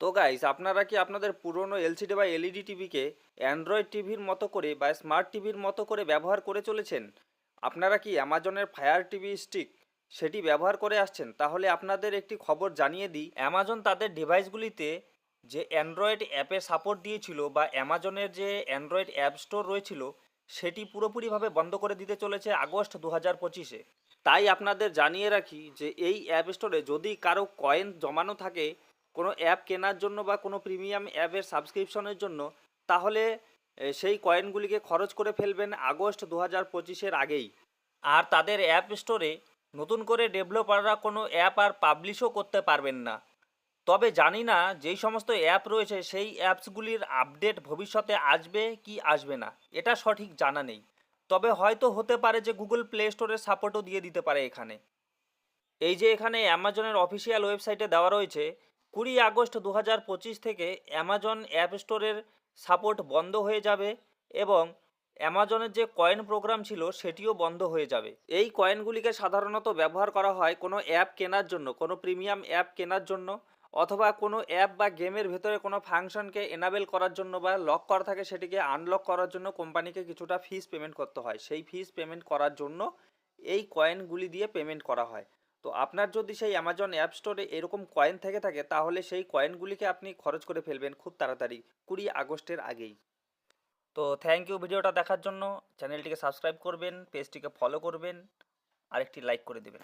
তো গাইস আপনারা কি আপনাদের পুরনো এলসিডি বা এলইডি টিভিকে অ্যান্ড্রয়েড টিভির মতো করে বা স্মার্ট টিভির মতো করে ব্যবহার করে চলেছেন? আপনারা কি অ্যামাজনের ফায়ার টিভি স্টিক সেটি ব্যবহার করে আসছেন? তাহলে আপনাদের একটি খবর জানিয়ে দিই। অ্যামাজন তাদের ডিভাইসগুলিতে যে অ্যান্ড্রয়েড অ্যাপের সাপোর্ট দিয়েছিল বা অ্যামাজনের যে অ্যান্ড্রয়েড অ্যাপ স্টোর রয়েছিল, সেটি পুরোপুরিভাবে বন্ধ করে দিতে চলেছে আগস্ট দু হাজার পঁচিশে। তাই আপনাদের জানিয়ে রাখি যে এই অ্যাপ স্টোরে যদি কারও কয়েন জমানো থাকে কোনো অ্যাপ কেনার জন্য বা কোনো প্রিমিয়াম অ্যাপের সাবস্ক্রিপশনের জন্য, তাহলে সেই কয়েনগুলিকে খরচ করে ফেলবেন আগস্ট দু হাজার পঁচিশের আগেই। আর তাদের অ্যাপ স্টোরে নতুন করে ডেভেলপাররা কোনো অ্যাপ আর পাবলিশও করতে পারবেন না। তবে জানি না যেই সমস্ত অ্যাপ রয়েছে, সেই অ্যাপসগুলির আপডেট ভবিষ্যতে আসবে কি আসবে না, এটা সঠিক জানা নেই। তবে হয়তো হতে পারে যে গুগল প্লে স্টোরের সাপোর্টও দিয়ে দিতে পারে এখানে। এই যে এখানে অ্যামাজনের অফিসিয়াল ওয়েবসাইটে দেওয়া রয়েছে কুড়ি আগস্ট দু হাজার পঁচিশ থেকে অ্যামাজন অ্যাপ স্টোরের সাপোর্ট বন্ধ হয়ে যাবে এবং অ্যামাজনের যে কয়েন প্রোগ্রাম ছিল সেটিও বন্ধ হয়ে যাবে। এই কয়েনগুলিকে সাধারণত ব্যবহার করা হয় কোনো অ্যাপ কেনার জন্য, কোনো প্রিমিয়াম অ্যাপ কেনার জন্য অথবা কোনো অ্যাপ বা গেমের ভেতরে কোনো ফাংশনকে এনাবেল করার জন্য বা লক করা থাকে সেটিকে আনলক করার জন্য কোম্পানিকে কিছুটা ফিস পেমেন্ট করতে হয়। সেই ফিস পেমেন্ট করার জন্য এই কয়েনগুলি দিয়ে পেমেন্ট করা হয়। তো আপনার যদি সেই অ্যামাজন অ্যাপ স্টোরে এরকম কয়েন থেকে থাকে, তাহলে সেই কয়েনগুলিকে আপনি খরচ করে ফেলবেন খুব তাড়াতাড়ি, কুড়ি আগস্টের আগেই। তো থ্যাংক ইউ ভিডিওটা দেখার জন্য। চ্যানেলটিকে সাবস্ক্রাইব করবেন পেজটিকে ফলো করবেন, আরেকটি লাইক করে দেবেন।